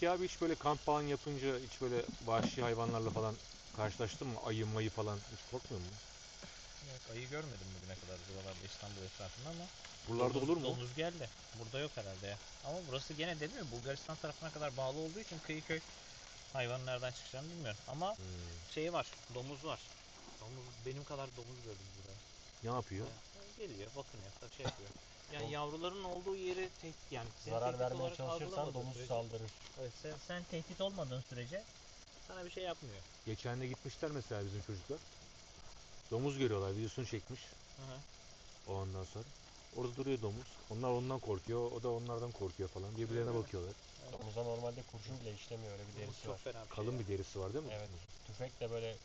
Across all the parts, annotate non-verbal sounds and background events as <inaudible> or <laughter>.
Peki abi hiç böyle kamp falan yapınca hiç böyle vahşi hayvanlarla falan karşılaştın mı? Ayı mayı falan hiç korkmuyor musun? Yok ayı görmedim bugüne kadar buralarda İstanbul etrafında ama Buralarda domuz, olur mu? Domuz geldi. Burada yok herhalde ya. Ama burası gene dedim ya Bulgaristan tarafına kadar bağlı olduğu için kıyı köy hayvanın nereden çıkacağını bilmiyorum. Ama Hmm. şey var, domuz var. Domuz benim kadar domuz gördüm burada. Ne yapıyor? Geliyor, bakınıyor, şey yapıyor. Yani yavruların olduğu yeri tehdit yani seni Zarar tehdit vermeye olarak çalışırsan algılamadığın domuz sürece- saldırır. Evet, sen, sen tehdit olmadığın sürece sana bir şey yapmıyor. Geçen de gitmişler mesela bizim çocuklar. Domuz görüyorlar, videosunu çekmiş. Hı hı. Ondan sonra. Orada duruyor domuz. Onlar ondan korkuyor, o da onlardan korkuyor falan. Birbirlerine Evet. bakıyorlar. Domuza normalde kurşun bile işlemiyor öyle bir Domuz derisi var. çok fena bir Kalın şey. bir derisi var değil mi? Evet. Tüfek de böyle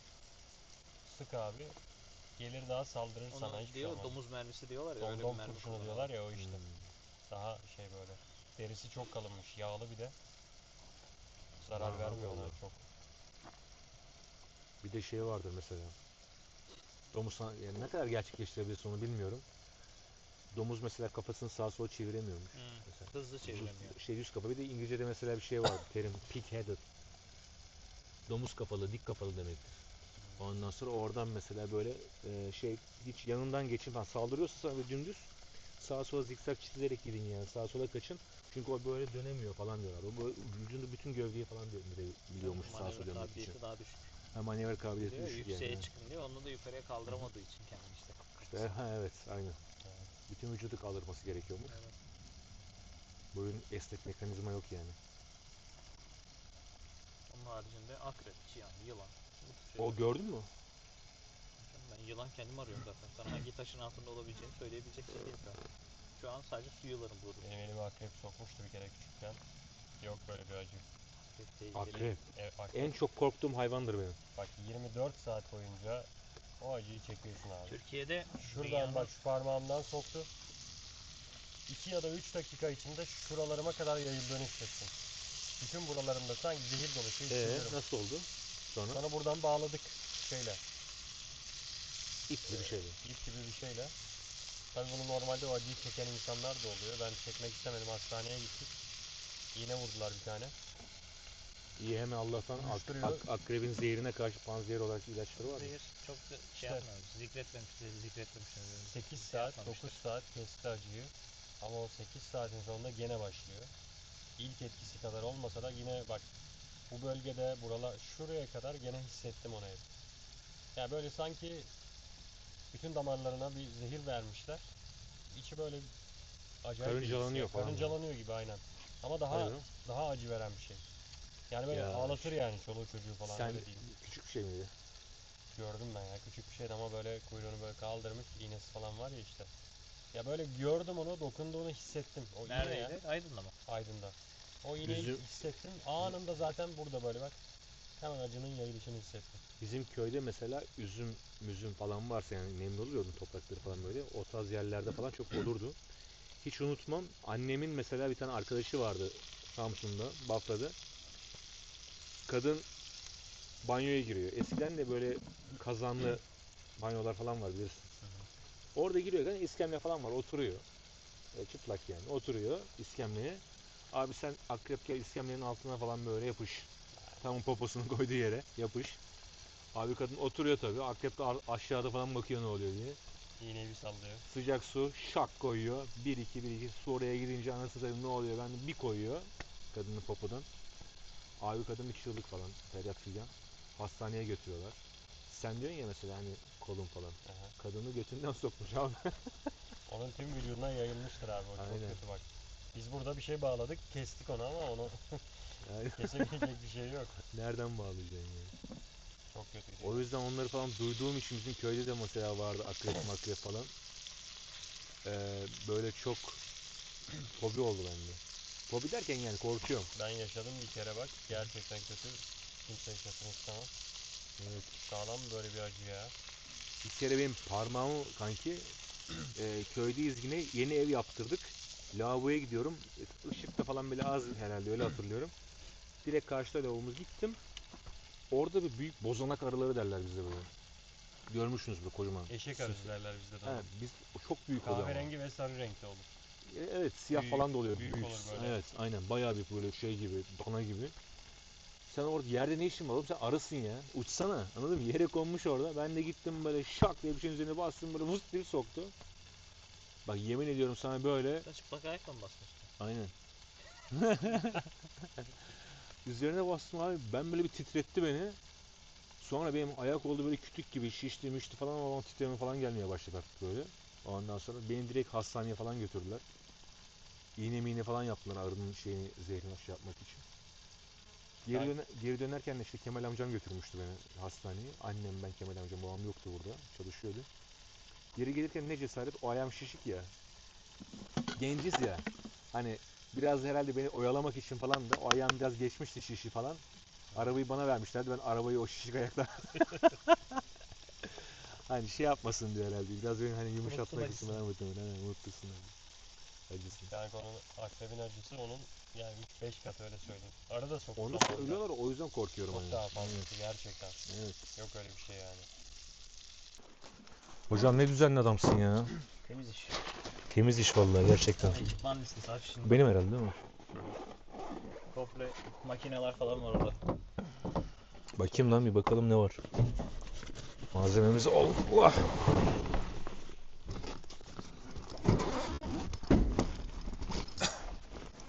sık abi. Gelir daha saldırır Ona sana hiçbir diyor, olmaz. domuz mermisi diyorlar ya öyle bir mermi kurşunu kullanıyorlar. diyorlar ya o işte. Hmm. Daha şey böyle. Derisi çok kalınmış. Yağlı bir de. Zarar Aa, vermiyor ona çok. Bir de şey vardır mesela. Domuz sana- yani ne kadar gerçekleştirebilirsin onu bilmiyorum. Domuz mesela kafasını sağa sola çeviremiyormuş. Hı, Mesela. Hızlı çeviremiyor. Şey düz kafa. Bir de İngilizce'de mesela bir şey var. <laughs> Terim pig headed. Domuz kafalı, dik kafalı demektir. Ondan sonra oradan mesela böyle e, şey hiç yanından geçin falan saldırıyorsa sana dümdüz sağa sola zikzak çizilerek gidin yani sağa sola kaçın. Çünkü o böyle dönemiyor falan diyorlar. O böyle vücudunda bütün gövdeyi falan döndürebiliyormuş sağa sola dönmek için. daha düşük. Ha, manevra kabiliyeti Diyor, düşük yükseğe yani. çıkın diyor. Onu da yukarıya kaldıramadığı için kendini işte. İşte, ha, evet aynen. Evet. Bütün vücudu kaldırması gerekiyormuş. Evet. Boyun esnek mekanizma yok yani. Onun haricinde akrep, çiyan, yılan. O gördün mü? Ben yılan kendim arıyorum zaten. Sana hangi taşın altında olabileceğini söyleyebilecek şey değil şu an. Şu an sadece su yılanı bulurum. Benim elime akrep sokmuştu bir kere küçükken. Yok böyle bir acı. Akrep. Akrep. E, akrep. En çok korktuğum hayvandır benim. Bak 24 saat boyunca o acıyı çekiyorsun abi. Türkiye'de Şuradan dünyanın- bak şu parmağımdan soktu. 2 ya da 3 dakika içinde şuralarıma kadar yayıldığını hissettim. Bütün buralarımda sanki zehir dolu şey Ee, nasıl oldu? Sonra Sonra buradan bağladık şeyle. ipli bir şeydi. ip gibi bir şeyle. Tabii bunu normalde o acıyı çeken insanlar da oluyor. Ben çekmek istemedim. Hastaneye gittik. İğne vurdular bir tane. İyi hemen Allah'tan ak- Uyuşturuyor. ak- akrebin zehrine karşı panzehir olarak ilaçları var mı? Zehir çok da şey İşte. yapmıyoruz. Zikretmemiş, zikretmemişler. 8 Şey saat, yapmamışlar. 9 saat kesti acıyı. Ama o 8 saatin sonunda gene başlıyor. İlk etkisi kadar olmasa da yine bak bu bölgede buralar şuraya kadar gene hissettim onu hep. Ya böyle sanki bütün damarlarına bir zehir vermişler. İçi böyle acayip Karıncalanıyor falan. Karıncalanıyor gibi aynen. Ama daha Aynen. daha acı veren bir şey. Yani böyle Ya. ağlatır yani çoluğu çocuğu falan Sen öyle değil. küçük bir şey miydi? Gördüm ben ya küçük bir şeydi ama böyle kuyruğunu böyle kaldırmış iğnesi falan var ya işte. Ya böyle gördüm onu dokunduğunu hissettim. O iğne ya Neredeydi? Aydın'da mı? Aydın'da. O iğneyi Üzüm- hissettim. Anında zaten burada böyle bak. Hemen acının yayılışını hissettim. Bizim köyde mesela üzüm, müzüm falan varsa yani nemli oluyordu toprakları falan böyle. O tarz yerlerde falan çok olurdu. Hiç unutmam. Annemin mesela bir tane arkadaşı vardı Samsun'da, Bafra'da. Kadın banyoya giriyor. Eskiden de böyle kazanlı banyolar falan var bilirsin. Orada giriyor yani iskemle falan var oturuyor. E, çıplak yani oturuyor iskemleye. Abi sen akrep gel iskemlenin altına falan böyle yapış. Tam poposunu <laughs> koyduğu yere yapış. Abi kadın oturuyor tabii. Akrep de aşağıda falan bakıyor ne oluyor diye. İğneyi bir sallıyor. Sıcak su şak koyuyor. 1 2 1 2 su oraya gidince anasını satayım ne oluyor? Ben bir koyuyor kadının popodan. Abi kadın bir çığlık falan. Feryat figan. Hastaneye götürüyorlar. Sen diyorsun ya mesela hani kolun falan. Aha. Kadını götünden <laughs> sokmuş abi. Onun tüm vücuduna yayılmıştır abi o çok Aynen. kötü bak. Biz burada bir şey bağladık, kestik onu ama onu <laughs> kesebilecek bir şey yok. nereden bağlayacaksın yani? Çok kötü. O yüzden onları falan duyduğum için bizim köyde de mesela vardı akrep makrep falan. Ee, böyle çok fobi oldu bende. Fobi derken yani korkuyorum. Ben yaşadım bir kere bak. Gerçekten kötü. Kimse yaşasın istemem. Evet. Sağlam böyle bir acı ya. Bir kere benim parmağımı kanki e, köydeyiz yine yeni ev yaptırdık. Lavaboya gidiyorum. Işıkta falan böyle az herhalde öyle hatırlıyorum. Direkt karşıda lavabomuz gittim. Orada bir büyük bozanak arıları derler bizde böyle. Görmüşsünüz böyle kocaman. Eşek arısı derler bizde de. He, biz çok büyük oluyor ama. Kahverengi ve sarı renkte olur. E, Evet siyah Büyük- falan da oluyor. büyük olur böyle. Evet aynen bayağı bir böyle şey gibi dana gibi. Sen orada yerde ne işin var oğlum sen arısın ya. Uçsana anladın mı? Yere konmuş orada. Ben de gittim böyle şak diye bir şeyin üzerine bastım böyle vız diye soktu. Bak yemin ediyorum sana böyle Sen çıplak ayakla mı basmıştın? aynen. <laughs> Üzerine bastım abi ben böyle bir titretti beni. Sonra benim ayak oldu böyle kütük gibi şişti mişti falan ama titreme falan gelmeye başladı artık böyle. Ondan sonra beni direkt hastaneye falan götürdüler. İğne miğne falan yaptılar arının şeyini zehrini şey yapmak için. Geri, Ben- döne- geri dönerken de işte Kemal amcam götürmüştü beni hastaneye. Annem ben Kemal amcam babam yoktu burada çalışıyordu. Geri gelirken ne cesaret o ayağım şişik ya. Genciz ya. Hani biraz herhalde beni oyalamak için falan da o ayağım biraz geçmişti şişi falan. Arabayı bana vermişlerdi. Ben arabayı o şişik ayakla <laughs> hani şey yapmasın diyor herhalde. Biraz beni hani yumuşatmak için falan muhtemelen. Hani unuttursun abi. Acısını. Yani onun akrebin acısı onun yani 3-5 kat öyle söyleyeyim. Arada soktu. Onu söylüyorlar o yüzden korkuyorum Çok hani. daha Evet, fazlası gerçekten. evet. Yok öyle bir şey yani. Hocam ne düzenli adamsın ya. Temiz iş. Temiz iş vallahi gerçekten. Ekipman listesi aç şimdi. Benim herhalde değil mi? Komple makineler falan var orada. Bakayım lan bir bakalım ne var. Malzememiz Allah.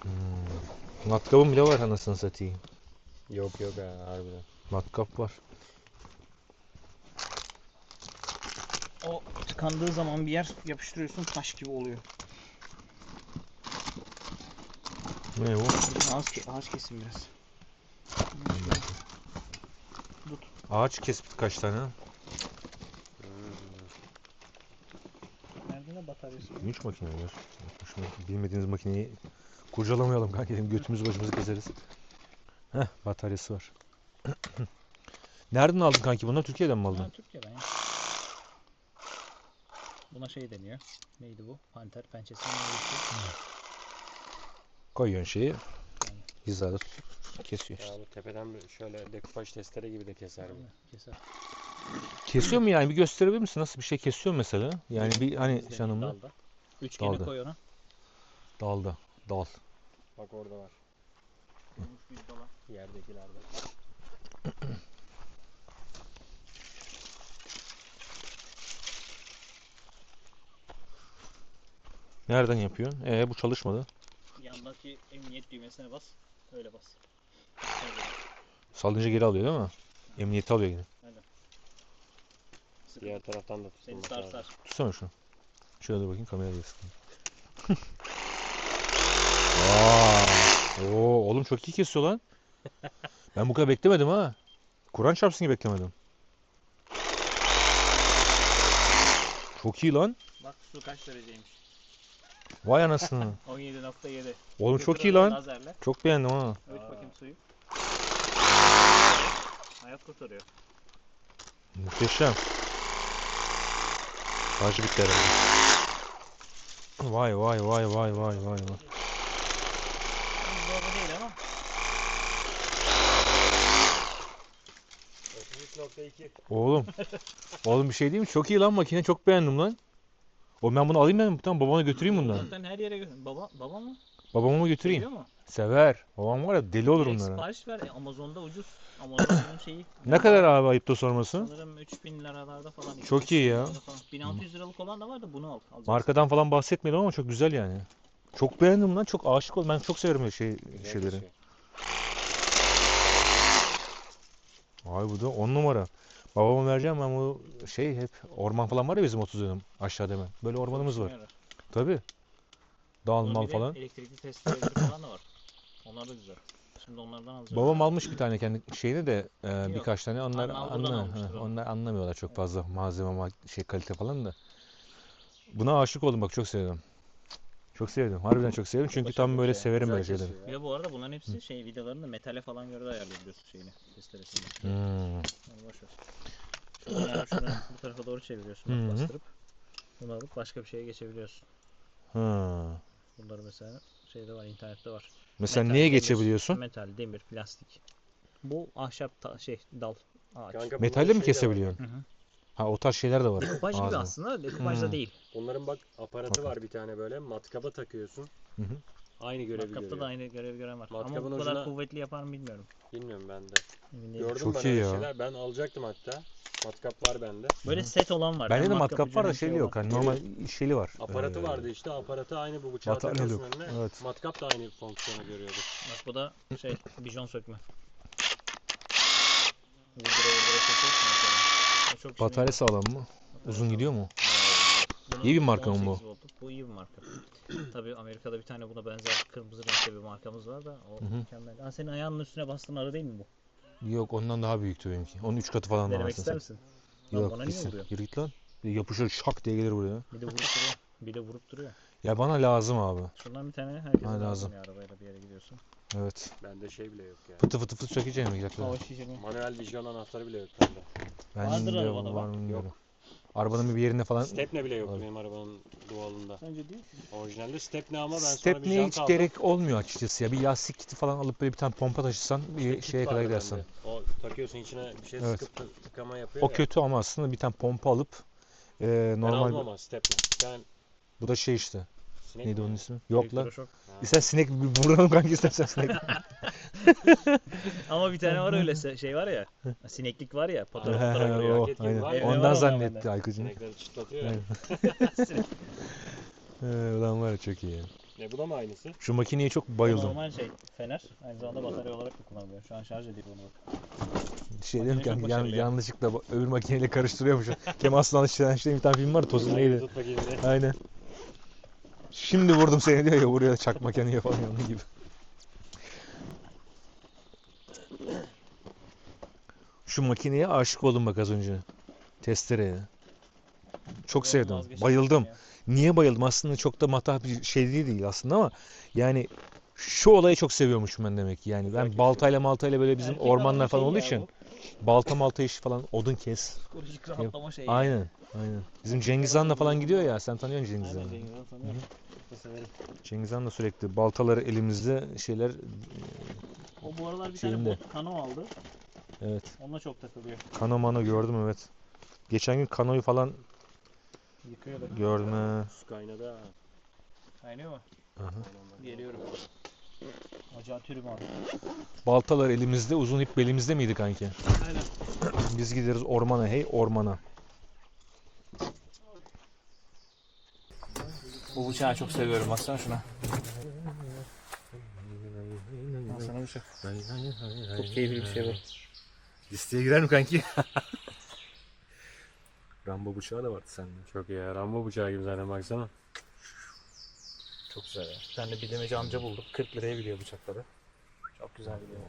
Hmm. Matkabım bile var anasını satayım. Yok yok ha harbiden. Matkap var. O tıkandığı zaman bir yer yapıştırıyorsun taş gibi oluyor. Ne bu? Ağaç, ke- ağaç kesin biraz. Ağaç kes kaç tane? Nerede ne bataryası? Üç makine var. Bilmediğiniz makineyi kurcalamayalım kanka. Götümüzü başımızı keseriz. Heh bataryası var. <clears throat> Nereden aldın kanki bunları? Türkiye'den mi aldın? Ha, Türkiye'den ya. Buna şey deniyor. Neydi bu? Panter pençesi şey? Koyuyorsun şeyi. Hizada tutup kesiyor işte. Ya bu tepeden bir şöyle dekupaj testere gibi de keser bu. Keser. Kesiyor mu yani? Bir gösterebilir misin? Nasıl bir şey kesiyor mesela? Yani bir hani Bizde şanımda dalda. Üçgeni Dalda. koy ona. dalda. Dal. Bak orada var. Bir dala. Yerdekilerde. Nereden yapıyorsun? Ee bu çalışmadı. Yandaki emniyet düğmesine bas. Öyle bas. Salınca geri alıyor değil mi? Emniyeti alıyor yine. Sıkı. Diğer taraftan da Seni tutulması sar lazım. sar. Tutsana şunu. Şöyle dur bakayım kameraya gelsin. <laughs> Oo, oğlum çok iyi kesiyor lan. Ben bu kadar beklemedim ha. Kur'an çarpsın gibi beklemedim. Çok iyi lan. Bak su kaç dereceymiş. Vay anasını. <laughs> 17.7. Oğlum çok iyi lan. Lazerle. Çok beğendim ha. Öğüt bakayım suyu. Hayat kurtarıyor. Muhteşem. Şarjı bitti herhalde. Vay vay vay vay vay vay vay. Zorlu değil ama. 33.2 Oğlum. <laughs> Oğlum bir şey değil mi? Çok iyi lan makine. Çok beğendim lan. O ben bunu alayım ben. Tamam babana götüreyim bundan. Zaten her yere götür. Baba, baba mı? Babama mı götüreyim? Seviyor mu? Sever. Babam var ya deli olur Direkt bunlara. sipariş ver. E, Amazon'da ucuz. Amazon'un şeyi. Ne kadar abi ayıpta sorması? Sanırım 3000 liralarda falan. Çok 2000 iyi ya. liralarda falan. 1600 liralık olan da var da bunu al. alacaksın. Markadan falan bahsetmeyelim ama çok güzel yani. Çok beğendim lan. Çok aşık oldum. Ben çok severim öyle şey, Güzel şeyleri. kesiyor. Ay bu da 10 numara. Babama vereceğim ben bu şey hep orman falan var ya bizim 30 dönüm aşağıda hemen. Böyle ormanımız var. Yarar. Tabii. Dağ Bunun mal bir de falan. Elektrikli testereleri falan da var. Onlar da güzel. Şimdi onlardan alacağım. Babam almış bir tane kendi şeyini de e, birkaç tane onlar anla, almıştır ha, o. onlar anlamıyorlar çok fazla malzeme ma- şey kalite falan da. Buna aşık oldum bak çok sevdim. Çok sevdim. Harbiden çok sevdim çünkü tam böyle şey. severim böyle şeyleri. Bir ya. de bu arada bunların hepsi şey vidalarını da metale falan göre de ayarlayabiliyorsun şeyini. Testeresini. Hmm. Yani boş ver. Şunu bu tarafa doğru çeviriyorsun. Hı bak hı. Bastırıp. Bunu alıp başka bir şeye geçebiliyorsun. Ha. Bunları mesela şeyde var, internette var. Mesela Metal, neye demir, geçebiliyorsun? Metal, demir, plastik. Bu ahşap ta- şey dal, ağaç. Kanka Metalle mi şey kesebiliyorsun? Hı hı. Ha o tarz şeyler de var. Dekupaj gibi ağzında. aslında. Dekupaj da Hmm. değil. Bunların bak aparatı var bir tane böyle. Matkaba takıyorsun. Hı hı. Aynı görevi Matkapta görüyor. da aynı görevi gören var. Ama Matkabın bu kadar ucuna- kuvvetli yapar mı bilmiyorum. Bilmiyorum ben de. Emin değilim. Gördüm Çok ben iyi öyle ya. şeyler. Ben alacaktım hatta. Matkap var bende. Böyle set olan var. Bende de matkap var da şeyli şey yok. olan. Hani normal şeyli var. Aparatı Ee, vardı işte. Aparatı aynı bu bıçağı batarya takıyorsun yok. önüne. Evet. Matkap da aynı fonksiyonu görüyordu. Bak bu da şey bijon sökme. Vurdura vurdura söküyorsun çok işine Batarya sağlam mı? Uzun gidiyor mu? Bunun İyi bir marka mı bu? 18 voltluk, Bu iyi bir marka. <clears throat> Tabii Amerika'da bir tane buna benzer kırmızı renkte bir markamız var da o Hı hı. mükemmel. Ha, senin ayağının üstüne bastığın arı değil mi bu? Yok ondan daha büyüktü benimki. Onun 3 katı falan da Denemek ister misin? Lan Yok bana niye gitsin. vuruyor? Yürü git lan. Bir Yapışır şak diye gelir buraya. Bir de vurup duruyor. Bir de vurup duruyor. Ya bana lazım abi. Şundan bir tane herkese lazım, lazım. ya arabayla bir yere gidiyorsun. Evet. Bende şey bile yok ya. Fıtı fıtı fıtı sökeceğim. Hava şişirme. Manuel vijon anahtarı bile yok bende. Ben Vardır de arabada var bak. mı bilmiyorum. Arabanın bir yerinde falan Stepne bile yok Abi. benim arabanın doğalında. Sence değil. Orijinalde stepne ama ben sonra bir Stepneye jant hiç aldım. gerek olmuyor açıkçası ya. Bir lastik kiti falan alıp böyle bir tane pompa taşısan bir şeye kadar vardı gidersin. bende. O takıyorsun içine bir şey Evet. sıkıp tık- tıkama yapıyor O ya. kötü ama aslında bir tane pompa alıp e, Ben normal ama stepne. Sen bu da şey işte. Sinek Neydi mi? onun ismi? Yok lan. Elektroşok. Ha. İster sinek bir vuralım kanka istersen sinek. <laughs> Ama bir tane var öyle se- şey var ya. Sineklik var ya. He, he, o, gibi aynen. var ya. Var Ondan zannetti bende. Aykut'un. Sinekleri çıtlatıyor ya. <laughs> Ulan var ya çok iyi. ya. Ne bu da mı aynısı? Şu makineye çok bayıldım. Normal şey fener. Aynı zamanda batarya olarak da kullanılıyor. Şu an şarj ediyor onu bak. Şey dedim ki çok yan, başarılı ya. yanlışlıkla bu- öbür makineyle karıştırıyormuş. Kemal Sunal'ın işte bir tane film var Tosun neydi? Tut bakayım bir. Aynen. Şimdi vurdum seni diyor ya vuruyor çakmak yanıyor falan onun gibi. Şu makineye aşık oldum bak az önce. Testereye. Çok Ben sevdim. Bayıldım. ya. Niye bayıldım? Aslında çok da matah bir şey değil, değil aslında ama yani şu olayı çok seviyormuşum ben demek ki. Yani ben baltayla maltayla böyle bizim Erkek ormanlar falan olduğu için bu. Balta malta işi falan odun kes. Psikolojik rahatlama şeyi. Aynen. Aynen. Bizim Cengiz Han da falan gidiyor ya. Sen tanıyorsun Cengiz Aynen Han'ı. Cengiz Han tanıyorum. Çok da severim. Cengiz Han da sürekli baltaları elimizde şeyler O bu aralar bir Şeyinde. tane bot kano aldı. evet Onunla çok takılıyor. kano mano gördüm evet. Geçen gün kanoyu falan Yıkıyor da. gördüm. he. Su kaynadı ha. Kaynıyor mu? Aha. Aynen. Geliyorum. Acayip türüm abi. Baltalar elimizde uzun ip belimizde miydi kanki? Aynen. Biz gideriz ormana hey ormana. Bu bıçağı çok seviyorum. Baksana şuna. Baksana bıçak. Çok keyifli bir şey bu. Listeye girer mi kanki? <laughs> Rambo bıçağı da vardı sende. Çok iyi ya. Rambo bıçağı gibi zaten baksana. Çok güzel ya. Bir tane bilemeci amca bulduk. 40 liraya biliyor bıçakları. Çok güzel biliyor.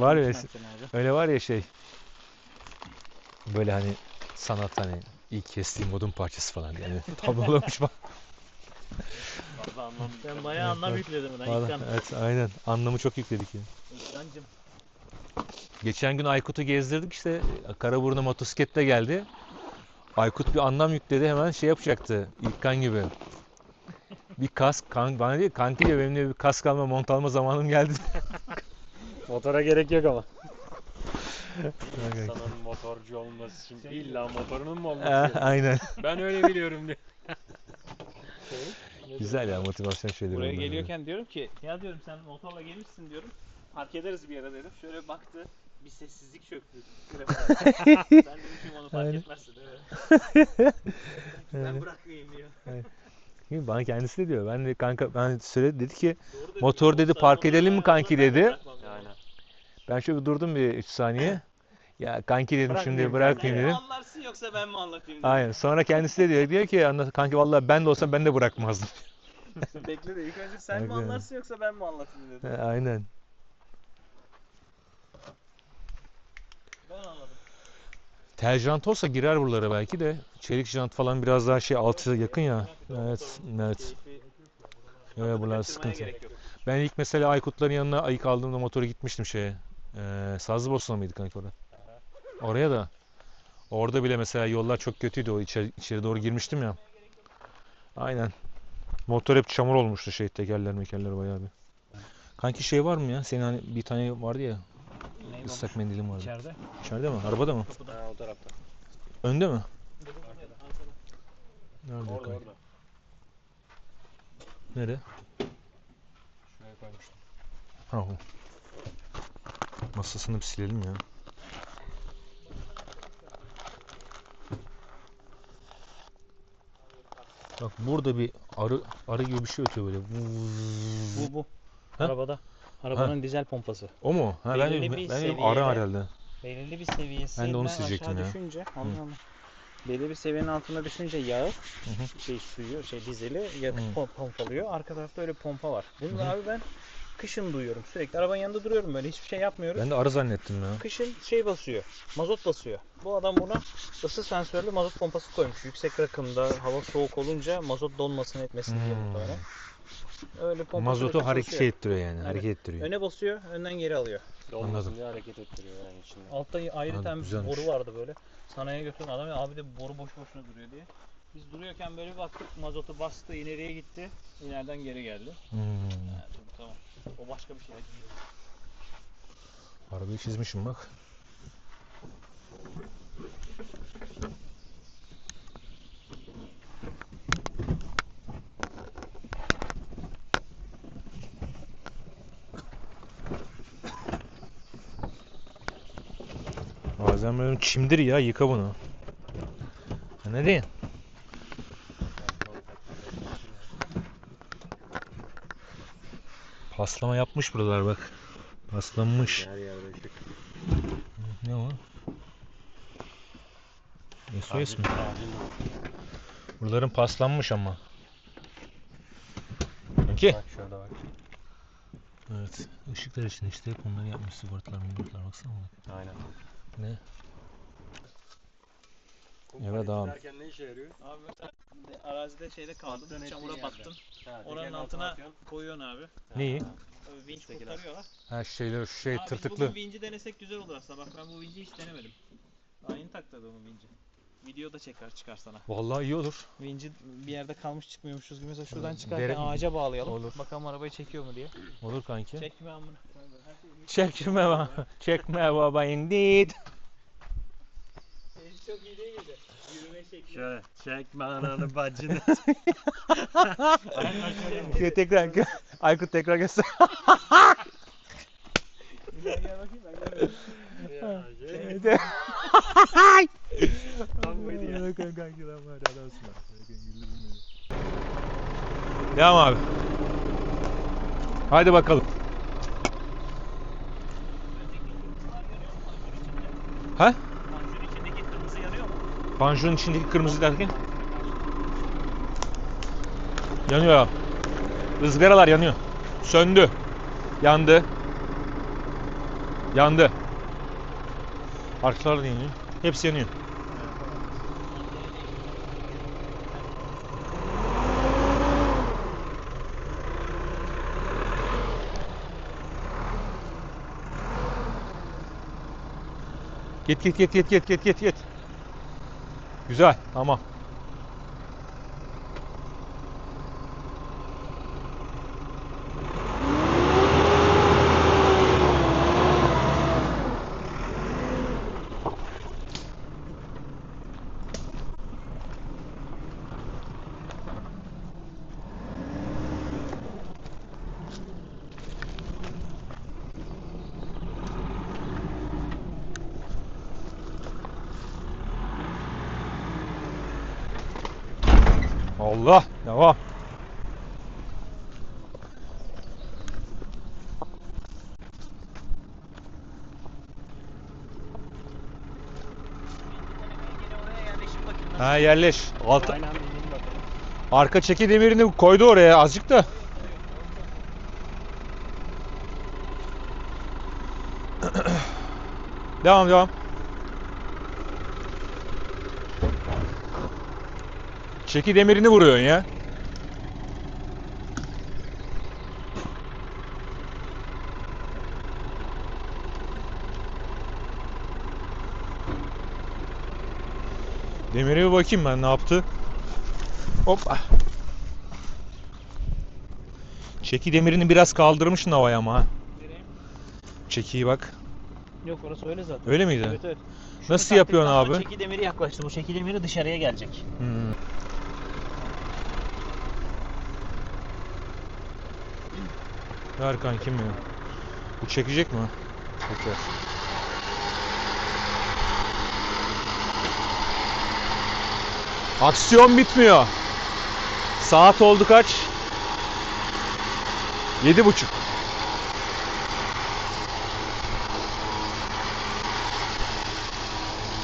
Var ya, Öyle var ya şey. Böyle hani sanat hani ilk kestiğim odun parçası falan yani <laughs> tablolamış bak. Ben bayağı anlam yükledim buna. Vallahi, İlkan. evet aynen anlamı çok yükledik ya. İlkancım. Geçen gün Aykut'u gezdirdik işte Karaburun'a motosikletle geldi. Aykut bir anlam yükledi hemen şey yapacaktı İlkan gibi. Bir kask, kan, bana değil kanki diyor benim de bir kask alma mont alma zamanım geldi. <laughs> Motora gerek yok ama. İnsanın motorcu olması için illa motorunun mu olması? gerekiyor? aynen. ben öyle biliyorum diye. <laughs> Güzel ya motivasyon şeyleri. Buraya bunlar geliyorken diyorum ki ya diyorum sen motorla gelmişsin diyorum. Park ederiz bir yere dedim. Şöyle baktı. Bir sessizlik çöktü. Sen <laughs> dedim onu fark Aynen. etmezsin değil mi? <laughs> ben Aynen. bırakmayayım diyor. Mi? Bana kendisi de diyor. Ben de kanka ben söyledi dedi ki Doğru. Motor dedi, park edelim mi ben kanki dedi. Aynen. ben şöyle bir durdum bir 3 saniye. <laughs> Ya kanki dedim şimdi Bırakmayayım mi dedim. anlarsın yoksa ben mi anlatayım dedi. Aynen. Sonra kendisi de diyor, diyor ki "Anla- kanki vallahi ben de olsam ben de bırakmazdım. Bekle de ilk önce sen mi Aynen. anlarsın yoksa ben mi anlatayım dedi. He, Aynen. Ben anladım. Tel jant olsa girer buralara belki de. Çelik jant falan biraz daha şey altı yakın ya. Evet, evet. Evet buralar sıkıntı. Ben ilk mesela Aykutların yanına ayık aldığımda motoru gitmiştim şeye. Ee, Sazlıbosna mıydı kanki orada? Oraya da. Orada bile mesela yollar çok kötüydü o içeri, içeri doğru girmiştim ya. Aynen. Motor hep çamur olmuştu şey tekerler mekerler bayağı bir. Kanki şey var mı ya? Senin hani bir tane vardı ya. Ney Islak mendilim vardı. İçeride. İçeride mi? Arabada mı? Kapıda. Ha o tarafta. Önde mi? Nerede? Orada orada. Nerede? Şuraya koymuştum. Ha o. Masasını bir silelim ya. Bak burada bir arı arı gibi bir şey ötüyor böyle. Bu bu. Ha? Arabada. Arabanın dizel pompası. O mu? Ha ben Belirli bir ben dedim seviyede- herhalde. Belirli bir seviyesi Ben de onu silecektim ya. düşünce anlıyorum. Belirli bir seviyenin altına düşünce yağı, şey suyu, şey dizeli ya Hı. pom- pompalıyor. Arka tarafta öyle pompa var. Bunu Hı da hı. abi ben kışın duyuyorum. Sürekli arabanın yanında duruyorum böyle hiçbir şey yapmıyoruz. Ben de arı zannettim ya. Kışın şey basıyor. Mazot basıyor. Bu adam buna ısı sensörlü mazot pompası koymuş. Yüksek rakımda hava soğuk olunca mazot donmasını etmesin diye Hmm. muhtemelen. Öyle pompa Mazotu hareket çalışıyor. ettiriyor yani. Evet. Hareket ettiriyor. Öne basıyor, önden geri alıyor. Anladım. diye hareket ettiriyor yani içinde. Altta ayrıca bir boru vardı böyle. Sanayiye götürdüm adam ya abi de boru boş boşuna duruyor diye. Biz duruyorken böyle bir baktık mazotu bastı ileriye gitti. İleriden geri geldi. Hmm. Dedim, tamam. O başka bir şey. Arabayı çizmişim bak. Bazen böyle çimdir ya yıka bunu. Ne diyeyim? Paslama yapmış buralar bak. Paslanmış. Her yerde ışık. Ne o? SOS mi? Buraların paslanmış ama. Peki. Bak şurada bak. Evet. Işıklar için işte hep onları yapmış sigortalar sigortalar baksana. bak. Aynen. Ne? Evet abi. ne işe yarıyor? Abi mesela arazide şeyde kaldım. Çamura yerde. battım. Ha, Oranın tekerin altına atıyorsun. koyuyorsun abi. Neyi? Öyle Vinç Üsttekiler. kurtarıyorlar. Ha şeyler şu şey Abi biz tırtıklı. bugün vinci denesek güzel olur aslında. Bak ben bu vinci hiç denemedim. Daha yeni takladım bu vinci. Videoda çeker çıkar sana. Vallahi iyi olur. Vinci bir yerde kalmış çıkmıyormuşuz gibi. Mesela şuradan çıkarken dere- ağaca bağlayalım. Olur. Bakalım arabayı çekiyor mu diye. Olur kanki. Çekme amına. Çekme baba. Çekme baba indeed. Çok iyi değil miydi? Yürüme şekli. Şöyle çekme ananı bacını. <laughs> Ya tekrar Aykut tekrar göster. Gel gel bakayım ben görmedim. Ya, şey, Tam buydu ya. Devam abi. Haydi bakalım. Ha? Panjurun içindeki kırmızı yanıyor mu? Panjurun içindeki kırmızı derken? Yanıyor. Izgaralar yanıyor. Söndü. Yandı. Yandı. Arkalar da yanıyor. Hepsi yanıyor. Git git git git git git git git. Güzel. Tamam. Allah. Devam. Ha yerleş. Alt, arka çeki demirini koydu oraya azıcık da. <clears throat> devam devam. Çeki demirini vuruyorsun ya. Demire bir bakayım ben ne yaptı. Hoppa. Çeki demirini biraz kaldırmışsın havaya ama ha. Çekiyi bak. Yok orası öyle zaten. Öyle miydi? Evet evet. Nasıl Şunu yapıyorsun taktıktan sonra abi? Çeki demiri yaklaştı. Bu çeki demiri dışarıya gelecek. Hmm. Ver kankim ya. Bu çekecek mi? Çeker. Aksiyon bitmiyor. Saat oldu kaç? Yedi buçuk.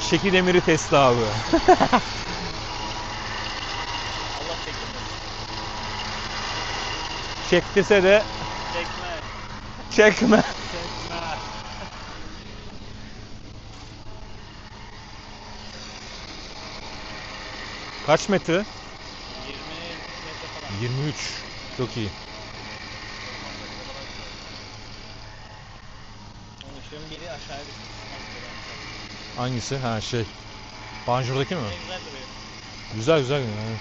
Şeki demiri testi abi. <laughs> Çektirse de. Çekme. Çekme. Kaç metre? 20 metre falan. 23. Çok iyi. Onun ışığın biri aşağıya. Hangisi? Ha şey. Banjur'daki mi? Güzel duruyor. Güzel güzel. Yani.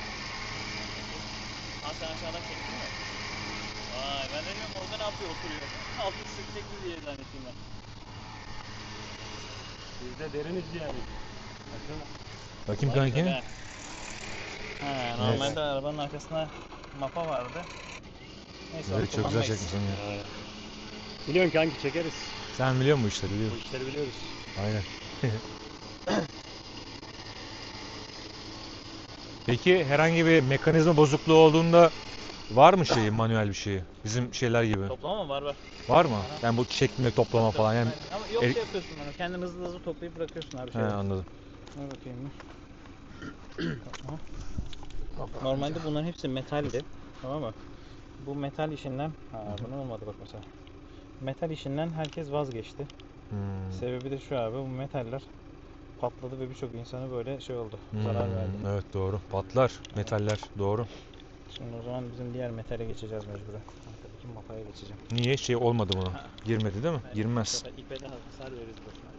Ha sen aşağıdan çektin mi? Vay ben de yapıyor oturuyor. Altı sıkacak mı diye zannettim ben. Biz de deriniz yani. Bakın Bakayım kanki. Ha, normalde arabanın arkasında mapa vardı. Neyse onu Evet çok güzel kullanmayız. çekmişsin ya. Biliyorsun kanki çekeriz. Sen biliyor musun bu işleri Bu biliyorum. işleri biliyoruz. Aynen. <laughs> Peki herhangi bir mekanizma bozukluğu olduğunda var mı şeyi manuel bir şeyi? Bizim şeyler gibi. Toplama mı var var. Var mı? Yani bu çekme toplama falan yani. Ama yok el- şey yapıyorsun onu. Kendin hızlı hızlı toplayıp bırakıyorsun abi. He Şey. anladım. Dur bakayım bir. Tamam. Normalde bunların hepsi metaldi. Tamam mı? Bu metal işinden, ha bunun olmadı bak mesela. Metal işinden herkes vazgeçti. Hmm. Sebebi de şu abi, bu metaller patladı ve birçok insanı böyle şey oldu, zarar Hmm, verdi. Evet doğru. Patlar. Metaller. Doğru. Şimdi o zaman bizim diğer metale geçeceğiz mecburen. Arkadaki mapaya geçeceğim. Niye şey olmadı buna? Girmedi değil mi? Girmez. ipe de hasar veririz boşuna.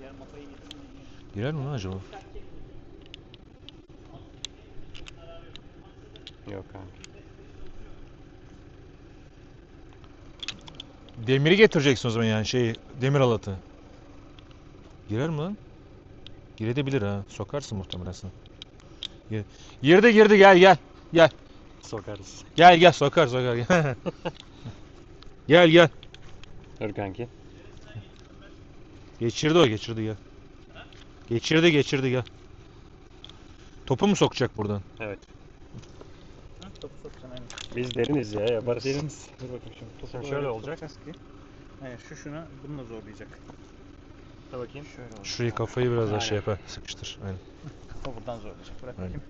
Diğer mapayı getirsin. Girer mi lan acaba? Yok kanki. Demiri getireceksin o zaman yani şey demir alatı. Girer mi lan? Girebilir ha. Sokarsın muhtemelen sen. Gir- Girdi girdi gel gel. Gel. Sokarız. Gel gel sokar sokar gel. <laughs> gel gel. Dur kanki. Geçirdi o geçirdi gel. Geçirdi geçirdi gel. Topu mu sokacak buradan? Evet. Topu sokacaksın aynen. Biz deriniz ya yaparız. Deriniz. Dur bakayım şimdi. Topu Şimdi şöyle olacak. ki- Aynen şu şuna bununla zorlayacak. Dur bakayım. Şöyle olacak. Şurayı kafayı biraz daha şey yapar. Sıkıştır. Aynen. O buradan zorlayacak. Bırak Aynen. bakayım.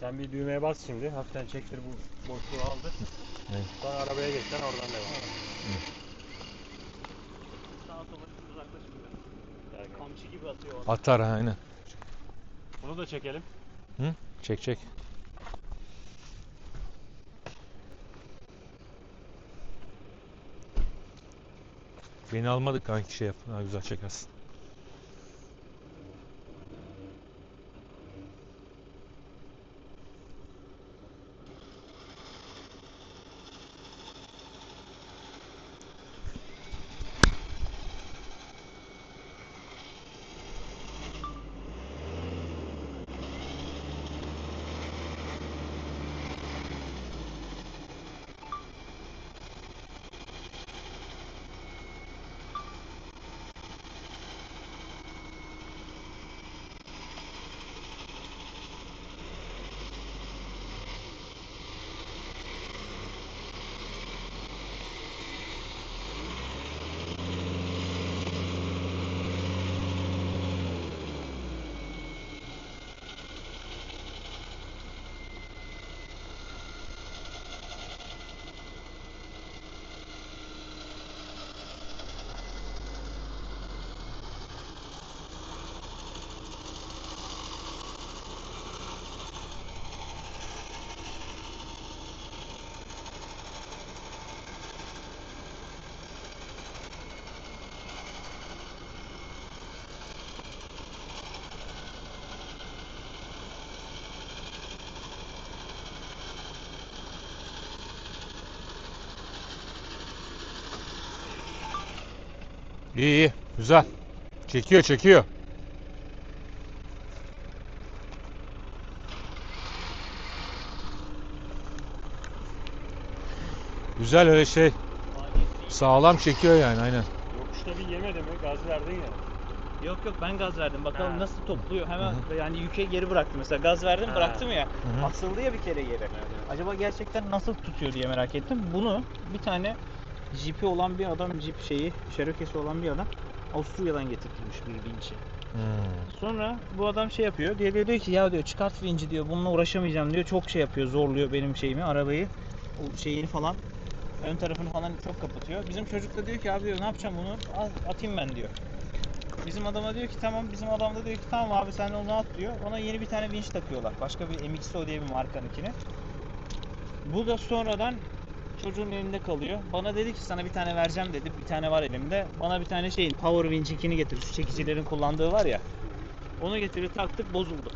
Sen bir düğmeye bas şimdi. Hafiften çektir bu boşluğu aldı. Evet. Sonra arabaya geç sen oradan devam. Uzaklaşmıyor. Kanki. Kamçı gibi atıyor orada. Atar ha aynen. Bunu da çekelim. Çek çek. Beni almadık kanki şey yap. Daha güzel çekersin. İyi iyi. Güzel. Çekiyor çekiyor. Güzel öyle şey. Sağlam çekiyor yani aynen. Yokuşta bir yemedi mi? Gaz verdin ya. Yok yok ben gaz verdim. Bakalım Ha. nasıl topluyor. Hemen Hı yani yüke geri bıraktım. Mesela gaz verdim Ha. bıraktım ya. Hı hı. Asıldı ya bir kere yere. Acaba gerçekten nasıl tutuyor diye merak ettim. Bunu bir tane jipi olan bir adam, jip şeyi, Cherokee'si olan bir adam Avusturya'dan getirtilmiş bir vinçi. Hmm. Sonra bu adam şey yapıyor. Diye diyor ki ya diyor çıkart vinci diyor. Bununla uğraşamayacağım diyor. Çok şey yapıyor. Zorluyor benim şeyimi, arabayı. O şeyini falan. Ön tarafını falan çok kapatıyor. Bizim çocuk da diyor ki abi diyor ne yapacağım bunu? Atayım ben diyor. Bizim adama diyor ki tamam bizim adam da diyor ki tamam abi sen onu at diyor. Ona yeni bir tane vinç takıyorlar. Başka bir MXO diye bir markanınkine. Bu da sonradan çocuğun elinde kalıyor. Bana dedi ki sana bir tane vereceğim dedi. Bir tane var elimde. Bana bir tane şeyin Power Winch'inkini getir. Şu çekicilerin kullandığı var ya. Onu getirdi taktık bozuldu.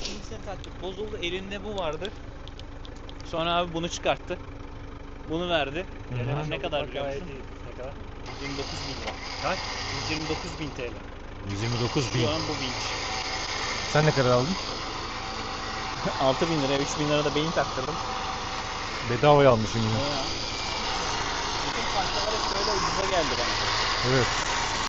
İkincisini taktık bozuldu. Elinde bu vardı. Sonra abi bunu çıkarttı. Bunu verdi. Hı hı. Dedim, ne kadar biliyor musun? Ne kadar? 129 bin lira. Kaç? 129 bin TL. 129 bin. Şu an bu vinç. Sen ne kadar aldın? <laughs> 6 bin lira, 3 bin lira da beyin taktırdım. Bedavaya almışsın yine. Bana. Evet.